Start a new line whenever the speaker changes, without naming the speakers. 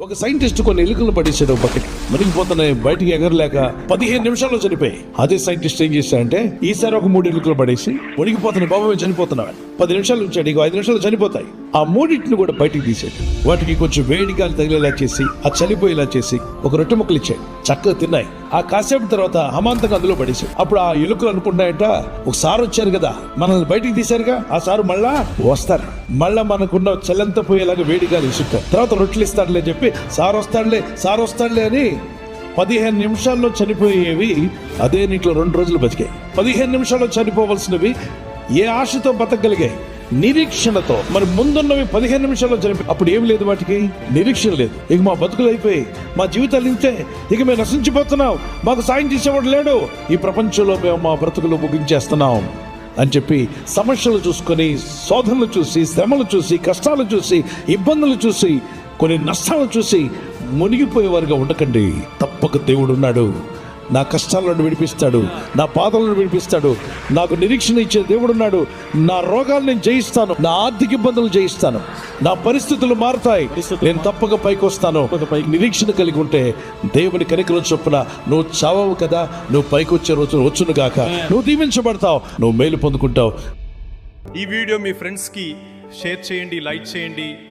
ఒక సైంటిస్ట్ కొన్ని ఎలుకలు పడేసాడు ఒక పక్కకి. మునిగిపోతున్నాయి బయటికి ఎగరలేక పదిహేను నిమిషాల్లో చనిపోయి అదే సైంటిస్ట్ ఏం చేశాడంటే ఈసారి ఒక మూడు ఎలుకలు పడేసి మునిగిపోతున్న బాబు మేము చనిపోతున్నాడు. పది నిమిషాలు ఉంచాడు ఇంకో ఐదు నిమిషాలు చనిపోతాయి. ఆ మూడింటిని కూడా బయటికి తీసాడు వాటికి కొంచెం వేడి గాలి తగిలేలా చేసి ఆ చనిపోయేలా చేసి ఒక రొట్టె ముక్కలు ఇచ్చాడు. చక్కగా తిన్నాయి. ఆ కాసేపు తర్వాత అమాంతంగా అందులో పడేసి అప్పుడు ఆ ఎలుకలు అనుకున్నాయట ఒక సారు వచ్చారు కదా మనల్ని బయటికి తీశారుగా? ఆ సారు మళ్ళా? వస్తారు. మళ్ళా మనకున్న చెల్లంత పోయేలాగా వేడిగా ఇసుకుంటారు తర్వాత రొట్టెలు ఇస్తాడులే చెప్పి సార్ వస్తాడులే సార్ వస్తాడులే అని పదిహేను నిమిషాల్లో చనిపోయేవి అదే నీటిలో రెండు రోజులు బతికాయి. పదిహేను నిమిషాల్లో చనిపోవలసినవి ఏ ఆశతో బతకగలిగాయి? నిరీక్షణతో. మరి ముందున్నవి పదిహేను నిమిషాల్లో జరిపి. అప్పుడు ఏం లేదు వాటికి? నిరీక్షణ లేదు. ఇక మా బతుకులు అయిపోయి మా జీవితాలు ఇంతే. ఇక మేము నశించిపోతున్నాం. మాకు సాయం చేసేవాడు లేడు. ఈ ప్రపంచంలో మేము మా బ్రతుకులు ముగించేస్తున్నాం అని చెప్పి సమస్యలు చూసుకొని శోధనలు చూసి శ్రమలు చూసి కష్టాలు చూసి ఇబ్బందులు చూసి కొన్ని నష్టాలు చూసి మునిగిపోయేవారుగా ఉండకండి. తప్పక దేవుడు నా కష్టాలను విడిపిస్తాడు. నా బాధలను విడిపిస్తాడు. నాకు నిరీక్షణ ఇచ్చే దేవుడు ఉన్నాడు. నా రోగాలను నేను జయిస్తాను. నా ఆర్థిక ఇబ్బందులు జయిస్తాను. నా పరిస్థితులు మారుతాయి. నేను తప్పక పైకి వస్తాను. నిరీక్షణ కలిగి ఉంటే దేవుని కనికరం చొప్పున నువ్వు చావవు కదా. నువ్వు పైకి వచ్చే రోజు వచ్చును గాక. నువ్వు దీవించబడతావు. నువ్వు మేలు పొందుకుంటావు.
ఈ వీడియో మీ ఫ్రెండ్స్కి షేర్ చేయండి లైక్ చేయండి.